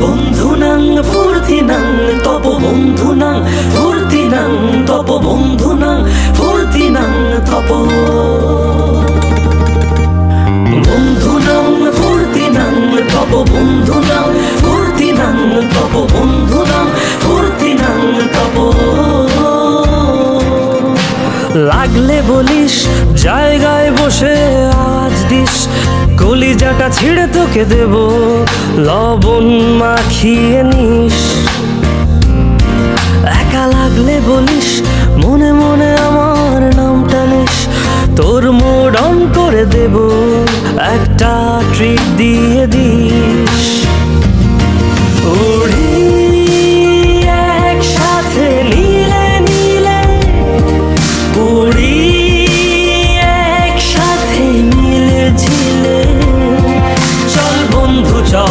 বন্ধু নাং, ফুর্তি নাং, তপ বন্ধু নাং, ফুর্তি নাং, তপ বন্ধু নাং, ফুর্তি নাং, তপ। বন্ধু নাং, ফুর্তি নাং, তপ বন্ধু নাং, ফুর্তি নাং, তপ বন্ধু নাং লাগলে বলিস, জায়গায় বসে আজ দিস। কলিজাটা ছিঁড়ে তোকে দেব, লবণ মাখিয়ে নিস। একা লাগলে বলিস, মনে মনে আমার নামটা নিস। তোর মোড অন করে দেব, একটা ট্রিট দিয়ে দিস।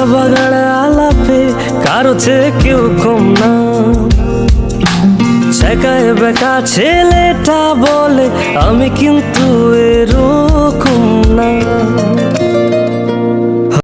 গাড়া বাগাড়া আলাপে কারও কেউ কম না। ছেকায় বেকা ছেলেটা বলে, আমি কিন্তু এরকম না।